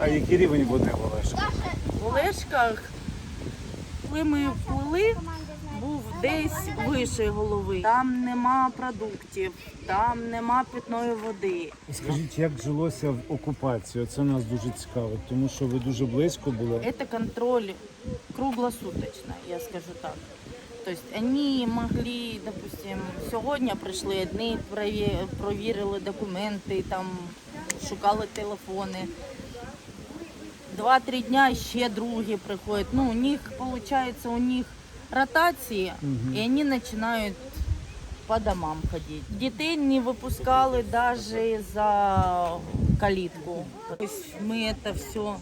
А який рівень води в Олешках? В Олешках, коли ми плили, був десь вище голови. Там нема продуктів, там нема питної води. Скажіть, як жилося в окупації? Це нас дуже цікавить, тому що ви дуже близько були. Это контроль круглосуточно, я скажу так. То есть они могли, допустим, сьогодні прийшли одні, провірили документи, там шукали телефони. Два-три дня ще другі приходять. Ну, у них, виходить, у них ротації, і вони починають по домам ходити. Дітей не випускали навіть за калитку. Есть мы все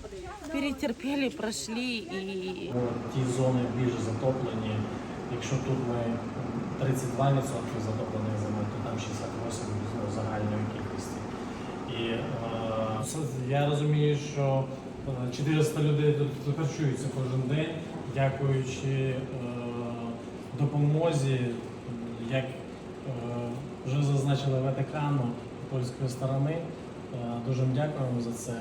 перетерпели, прошли и ті зони більш затоплені. Якщо тут ми 32% затоплених земель, то там 68% загальної кількості. Е, я розумію, що е, 400 людей тут, харчуються кожен день, дякуючи е, допомозі, як е, вже зазначили Ватикану польської сторони. Е, дуже дякуємо за це.